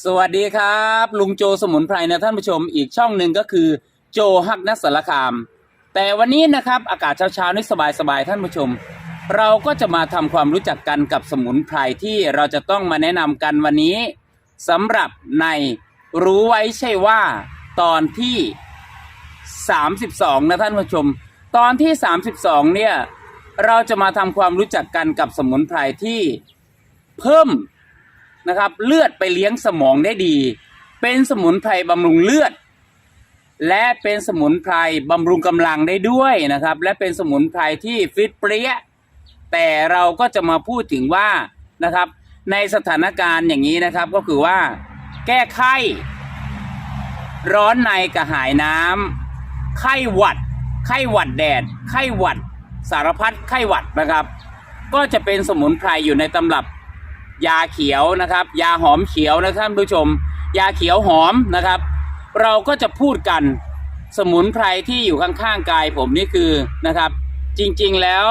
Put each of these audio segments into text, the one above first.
สวัสดีครับ ลุงโจสมุนไพรนะท่านผู้ชมอีกช่องหนึ่งก็คือโจฮักนักสารคาม แต่วันนี้นะครับอากาศเช้าๆนี่สบายๆท่านผู้ชม เราก็จะมาทำความรู้จักกันกับสมุนไพรที่เราจะต้องมาแนะนำกันวันนี้สำหรับในรู้ไว้ใช่ว่าตอนที่ 32 นะท่านผู้ชม ตอนที่ 32 เนี่ยเราจะมาทำความรู้จักกันกับสมุนไพรที่เพิ่ม นะครับ เลือดไปเลี้ยงสมองได้ดี เป็นสมุนไพรบำรุงเลือด และเป็นสมุนไพรบำรุงกำลังได้ด้วยนะครับ และเป็นสมุนไพรที่ฟิตเปรี้ยแต่เราก็จะมาพูดถึงว่านะครับ ในสถานการณ์อย่างนี้นะครับก็คือว่า แก้ไข้ ร้อนในกระหายน้ำไข้หวัด ไข้หวัดแดด ไข้หวัด สารพัดไข้หวัดนะครับ ก็จะเป็นสมุนไพรอยู่ในตำรับ ยาเขียวนะครับ ยาหอมเขียวนะท่านผู้ชม ยาเขียวหอมนะครับ เราก็จะพูดกันสมุนไพรที่อยู่ข้างๆกายผมนี่คือนะครับ จริงๆแล้ว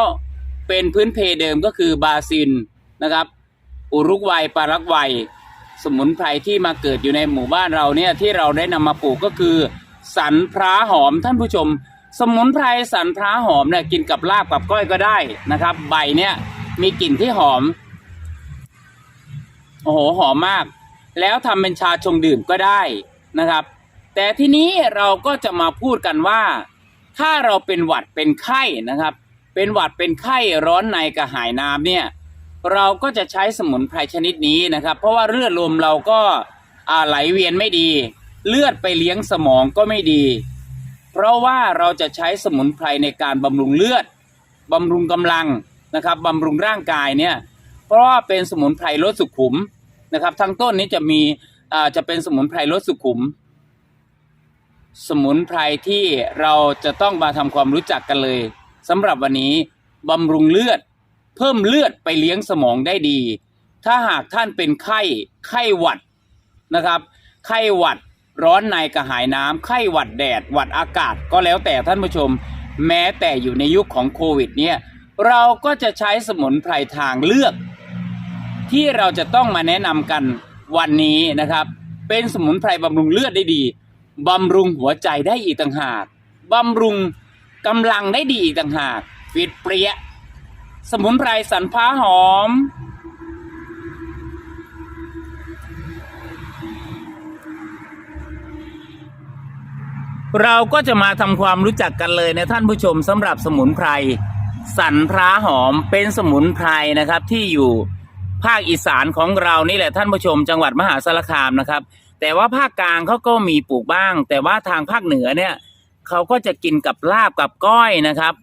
เป็นพื้นเพเดิมก็คือบาซินนะครับ อุรุกวัยปารักวัย สมุนไพรที่มาเกิดอยู่ในหมู่บ้านเราเนี่ยที่เราได้นำมาปลูกก็คือ สันพร้าหอมท่านผู้ชม สมุนไพรสันพร้าหอมเนี่ยกินกับลาบกับก้อยก็ได้นะครับ ใบเนี่ยมีกลิ่นที่หอม โอ้โหหอมมาก แล้วทำเป็นชาชงดื่มก็ได้นะครับ แต่ทีนี้เราก็จะมาพูดกันว่า ถ้าเราเป็นหวัดเป็นไข้นะครับ เป็นหวัดเป็นไข้ร้อนในกระหายน้ำเนี่ยเราก็จะใช้สมุนไพรชนิดนี้นะครับ เพราะว่าเลือดลมเราก็ไหลเวียนไม่ดี เลือดไปเลี้ยงสมองก็ไม่ดี เพราะว่าเราจะใช้สมุนไพรในการบำรุงเลือดบำรุงกำลังนะครับบำรุงร่างกายเนี่ย เพราะว่าเป็นสมุนไพรลดสุขุมนะครับทั้งต้นนี้จะมีอ่าจะเป็นสมุนไพรลดสุขุม สมุนไพรที่เราจะต้องมาทำความรู้จักกันเลยสำหรับวันนี้บำรุงเลือด เพิ่มเลือดไปเลี้ยงสมองได้ดี ถ้าหากท่านเป็นไข้ไข้หวัดนะครับ ไข้หวัดร้อนในกระหายน้ำไข้หวัดแดด หวัดอากาศก็แล้วแต่ท่านผู้ชม แม้แต่อยู่ในยุคของโควิดเนี่ยเราก็จะใช้สมุนไพรทางเลือก ที่เราจะต้องมาแนะนำกันวันนี้นะครับ เป็นสมุนไพรบำรุงเลือดได้ดีบำรุงหัวใจได้อีกต่างหากบำรุงกำลังได้ดีอีกต่างหากฟิตเปรี้ยสมุนไพรสันพ้าหอม เราก็จะมาทำความรู้จักกันเลยนะท่านผู้ชมสำหรับสมุนไพรสันพร้าหอมเป็นสมุนไพรนะครับที่อยู่ ภาคอีสานของเรานี่แหละท่านผู้ชม จังหวัดมหาสารคามนะครับ แต่ว่าภาคกลางเขาก็มีปลูกบ้าง แต่ว่าทางภาคเหนือเนี่ยเขาก็จะกินกับลาบกับก้อยนะครับ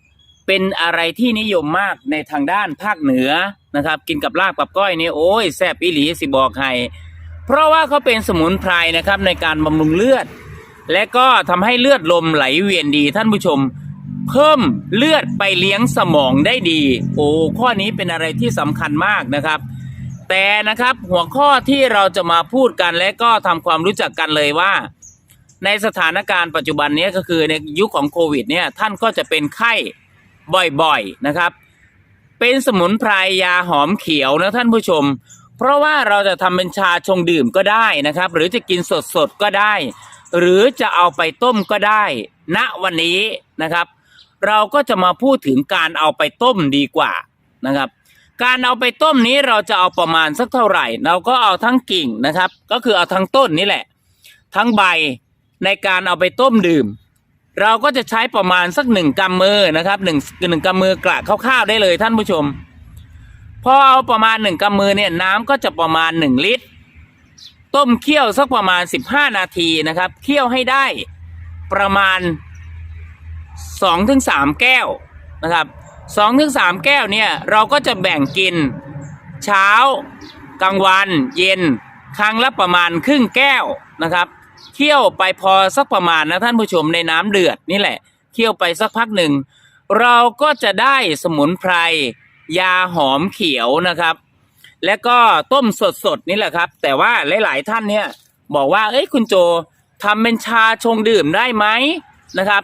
เป็นอะไรที่นิยมมากในทางด้านภาคเหนือนะครับ กินกับลาบกับก้อยนี่โอ้ยแซ่บอีหลีสิบอกให้เพราะว่าเขาเป็นสมุนไพรนะครับในการบำรุงเลือด และก็ทำให้เลือดลมไหลเวียนดีท่านผู้ชม เพิ่มเลือดไปเลี้ยงสมองได้ดี โอ้ข้อนี้เป็นอะไรที่สำคัญมากนะครับ แต่นะครับหัวข้อที่เราจะมาพูดกันและก็ทำความรู้จักกันเลยว่า ในสถานการณ์ปัจจุบันนี้ก็คือในยุคของโควิดเนี่ยท่านก็จะเป็นไข้บ่อยๆนะครับ เป็นสมุนไพรยาหอมเขียวนะท่านผู้ชม เพราะว่าเราจะทำเป็นชาชงดื่มก็ได้นะครับ หรือจะกินสดๆก็ได้ หรือจะเอาไปต้มก็ได้ณวันนี้นะครับ เราก็จะมาพูดถึงการเอาไปต้มดีกว่านะครับ การเอาไปต้มนี้เราจะเอาประมาณสักเท่าไหร่ เราก็เอาทั้งกิ่งนะครับ ก็คือเอาทั้งต้นนี่แหละ ทั้งใบในการเอาไปต้มดื่ม เราก็จะใช้ประมาณสักหนึ่งกำมือนะครับหนึ่งหนึ่งกำมือกระคร่าวๆได้เลยท่านผู้ชมพอเอาประมาณหนึ่งกำมือเนี่ยน้ำก็จะประมาณหนึ่งลิตร ต้มเคี่ยวสักประมาณสิบห้านาทีนะครับเคี่ยวให้ได้ประมาณสองถึงสามแก้วนะครับ สองถึงสามแก้วเนี่ยเราก็จะแบ่งกิน เช้ากลางวันเย็น ครั้งละประมาณครึ่งแก้วนะครับเคี่ยวไปพอสักประมาณนะท่านผู้ชมในน้ำเดือดนี่แหละเคี่ยวไปสักพักหนึ่งเราก็จะได้สมุนไพรยาหอมเขียวนะครับ และก็ต้มสดๆนี่แหละครับ แต่ว่าหลายๆท่านเนี่ยบอกว่าเอ้ยคุณโจทำเป็นชาชงดื่มได้ไหมนะครับ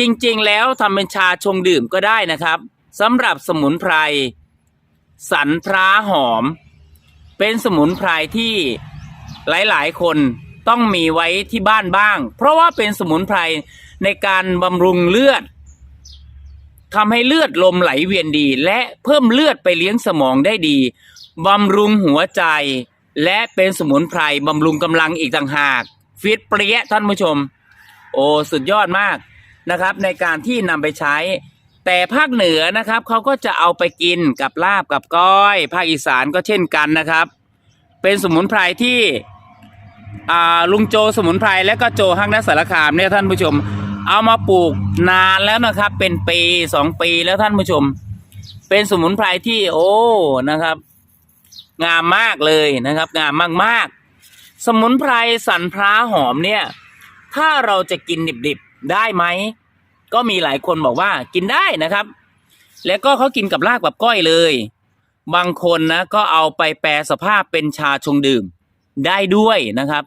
จริงๆ แล้วทำเป็นชาชงดื่มก็ได้นะครับสำหรับสมุนไพร สันพร้าหอม เป็นสมุนไพรที่หลายๆ คนต้องมีไว้ที่บ้านบ้าง เพราะว่าเป็นสมุนไพรในการบำรุงเลือดทำให้เลือดลมไหลเวียนดี และเพิ่มเลือดไปเลี้ยงสมองได้ดีบำรุงหัวใจ และเป็นสมุนไพรบำรุงกำลังอีกต่างหาก ฟิตเปรี้ยท่านผู้ชม โอ้ สุดยอดมาก นะครับ ในการที่นำไปใช้ แต่ภาคเหนือนะครับเขาก็จะเอาไปกินกับลาบกับก้อย ภาคอีสานก็เช่นกันนะครับ เป็นสมุนไพรที่อ่าลุงโจสมุนไพรและก็โจฮังนักสารคามเนี่ยท่านผู้ชม เอามาปลูกนานแล้วนะครับ เป็นปีสองปีแล้วท่านผู้ชม เป็นสมุนไพรที่โอ้นะครับ งามมากเลยนะครับ งามมากๆ สมุนไพรสันพร้าหอมเนี่ย ถ้าเราจะกินดิบๆได้ไหม ก็มีหลายคนบอกว่ากินได้นะครับ แล้วก็เขากินกับลากับก้อยเลย บางคนนะก็เอาไปแปรสภาพเป็นชาชงดื่มได้ด้วยนะครับ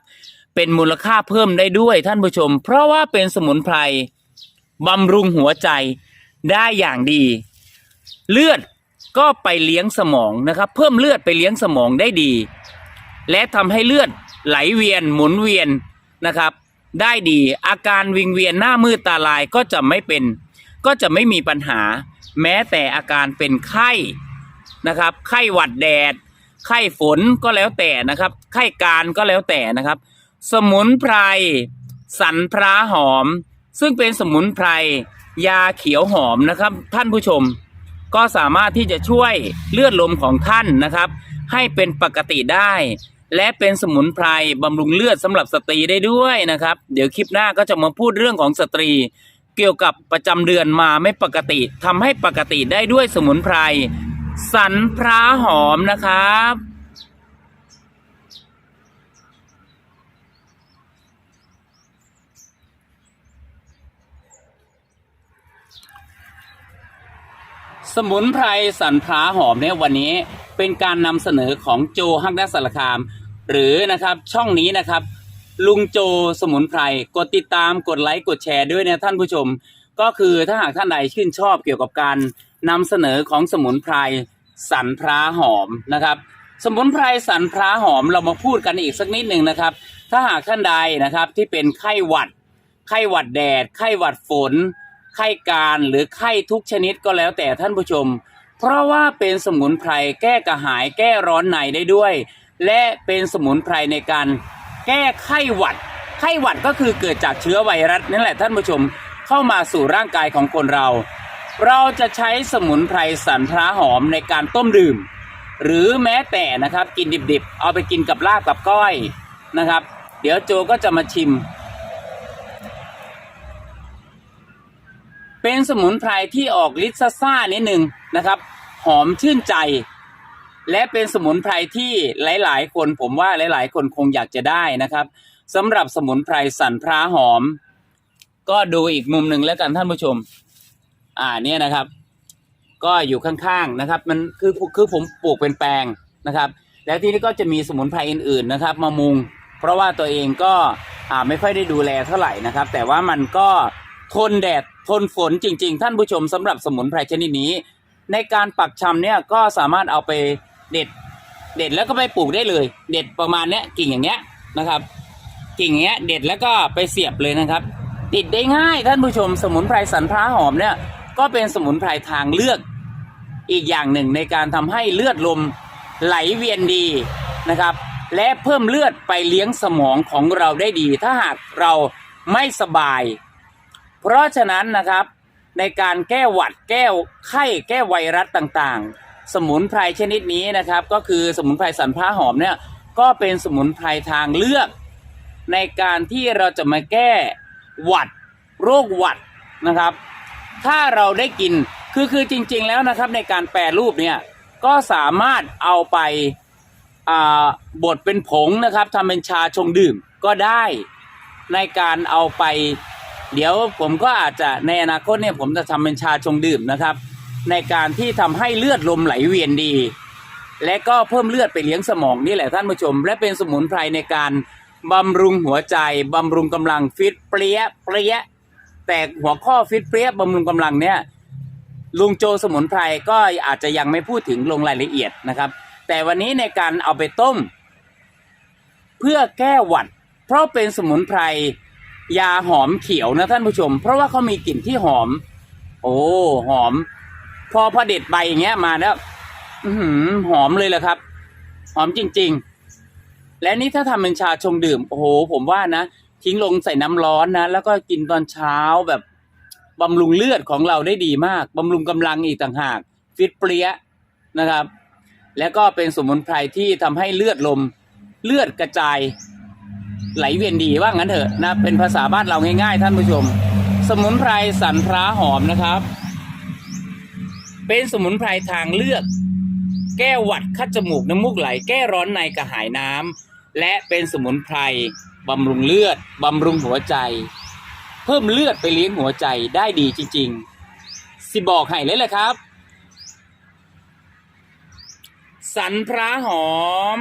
เป็นมูลค่าเพิ่มได้ด้วยท่านผู้ชม เพราะว่าเป็นสมุนไพรบำรุงหัวใจได้อย่างดี เลือดก็ไปเลี้ยงสมองนะครับ เพิ่มเลือดไปเลี้ยงสมองได้ดี และทำให้เลือดไหลเวียนหมุนเวียนนะครับ ได้ดี อาการวิงเวียนหน้ามืดตาลายก็จะไม่เป็น ก็จะไม่มีปัญหา แม้แต่อาการเป็นไข้นะครับ ไข้หวัดแดด ไข้ฝนก็แล้วแต่นะครับ ไข้การก็แล้วแต่นะครับ สมุนไพร สันพราหอม ซึ่งเป็นสมุนไพร ยาเขียวหอมนะครับ ท่านผู้ชม ก็สามารถที่จะช่วยเลือดลมของท่านนะครับ ให้เป็นปกติได้ และเป็นสมุนไพรบำรุงเลือดสำหรับสตรีได้ด้วยนะครับ เดี๋ยวคลิปหน้าก็จะมาพูดเรื่องของสตรี เกี่ยวกับประจำเดือนมาไม่ปกติทำให้ปกติได้ด้วยสมุนไพรสันพราหอมนะครับสมุนไพรสันพราหอมเนี่ยวันนี้เป็นการนำเสนอของโจฮักดัสสารคาม หรือนะครับช่องนี้นะครับ ลุงโจสมุนไพรกดติดตามกดไลค์กดแชร์ด้วยนะท่านผู้ชม ก็คือถ้าหากท่านใดชื่นชอบเกี่ยวกับการนำเสนอของสมุนไพรสันพราหอมนะครับ สมุนไพรสันพราหอมเรามาพูดกันอีกสักนิดหนึ่งนะครับ ถ้าหากท่านใดนะครับที่เป็นไข้หวัด ไข้หวัดแดด ไข้หวัดฝน ไข้การหรือไข้ทุกชนิดก็แล้วแต่ท่านผู้ชม เพราะว่าเป็นสมุนไพรแก้กระหายแก้ร้อนในได้ด้วย และเป็นสมุนไพรในการแก้ไข้หวัด ไข้หวัดก็คือเกิดจากเชื้อไวรัสนั่นแหละท่านผู้ชมเข้ามาสู่ร่างกายของคนเรา เราจะใช้สมุนไพรสันพระหอมในการต้มดื่ม หรือแม้แต่นะครับกินดิบๆ เอาไปกินกับลาบกับก้อยนะครับ เดี๋ยวโจก็จะมาชิม เป็นสมุนไพรที่ออกฤทธิ์ซ่าๆนิดหนึ่งนะครับ หอมชื่นใจ และเป็นสมุนไพรที่หลาย ๆ คนผมว่าหลาย ๆ คนคงอยากจะได้นะครับสำหรับสมุนไพรสันพราหอม ก็ดูอีกมุมหนึ่งแล้วกันท่านผู้ชม อ่าเนี่ยนะครับ ก็อยู่ข้างๆนะครับ มันคือคือผมปลูกเป็นแปลงนะครับ แล้วที่นี้ก็จะมีสมุนไพรอื่น ๆ นะครับ มามุง เพราะว่าตัวเองก็อ่าไม่ค่อยได้ดูแลเท่าไหร่นะครับ แต่ว่ามันก็ทนแดดทนฝนจริง ๆ ท่านผู้ชมสำหรับสมุนไพรชนิดนี้ ในการปักชำเนี่ยก็สามารถเอาไป เด็ด เด็ดแล้วก็ไปปลูกได้เลย เด็ดประมาณเนี้ยกิ่งอย่างเงี้ยนะครับ กิ่งเงี้ย เด็ดแล้วก็ไปเสียบเลยนะครับ ติดได้ง่ายท่านผู้ชมสมุนไพรสันพราหอมเนี่ย ก็เป็นสมุนไพรทางเลือก อีกอย่างหนึ่งในการทำให้เลือดลมไหลเวียนดีนะครับ และเพิ่มเลือดไปเลี้ยงสมองของเราได้ดี ถ้าหากเราไม่สบาย เพราะฉะนั้นนะครับในการแก้หวัดแก้ไข้แก้ไวรัสต่างๆ สมุนไพรชนิดนี้นะครับ ก็คือสมุนไพรสันพระหอมเนี่ยก็เป็นสมุนไพรทางเลือก ในการที่เราจะมาแก้หวัดโรคหวัดนะครับ ถ้าเราได้กินคือคือจริง ๆ แล้วนะครับในการแปรรูปเนี่ยก็สามารถเอาไปอ่าบดเป็นผงนะครับทำเป็นชาชงดื่มก็ได้ในการเอาไป เดี๋ยวผมก็อาจจะในอนาคตเนี่ยผมจะทำเป็นชาชงดื่มนะครับ ในการที่ทำให้เลือดลมไหลเวียนดี และก็เพิ่มเลือดไปเลี้ยงสมองนี่แหละท่านผู้ชม และเป็นสมุนไพรในการบำรุงหัวใจบำรุงกำลังฟิตเปรี้ยเปรี้ยแต่หัวข้อฟิตเปรี้ยบำรุงกำลังเนี่ยลุงโจสมุนไพรก็อาจจะยังไม่พูดถึงลงรายละเอียดนะครับ แต่วันนี้ในการเอาไปต้ม เพื่อแก้หวัด เพราะเป็นสมุนไพรยาหอมเขียวนะท่านผู้ชม เพราะว่าเขามีกลิ่นที่หอม โอ้หอม พอพอเด็ดใบอย่างเงี้ยมาแล้วอืหอมเลยแหละครับ หอมจริง ๆ และนี่ถ้าทำเป็นชาชงดื่มโอ้โห ผมว่านะทิ้งลงใส่น้ำร้อนนะแล้วก็กินตอนเช้าแบบบำรุงเลือดของเราได้ดีมากบำรุงกำลังอีกต่างหาก ฟิตเปรี้ยนะครับ แล้วก็เป็นสมุนไพรที่ทำให้เลือดลมเลือดกระจายไหลเวียนดีว่างั้นเถอะนะเป็นภาษาบ้านเราง่ายๆ ท่านผู้ชม สมุนไพรสันพระหอมนะครับ เป็นสมุนไพรทางเลือก แก้หวัดคัดจมูกน้ำมูกไหล แก้ร้อนในกระหายน้ำและเป็นสมุนไพรบำรุงเลือดบำรุงหัวใจ เพิ่มเลือดไปเลี้ยงหัวใจได้ดีจริง ๆ สิบอกให้เลยแหละครับ สันพระหอม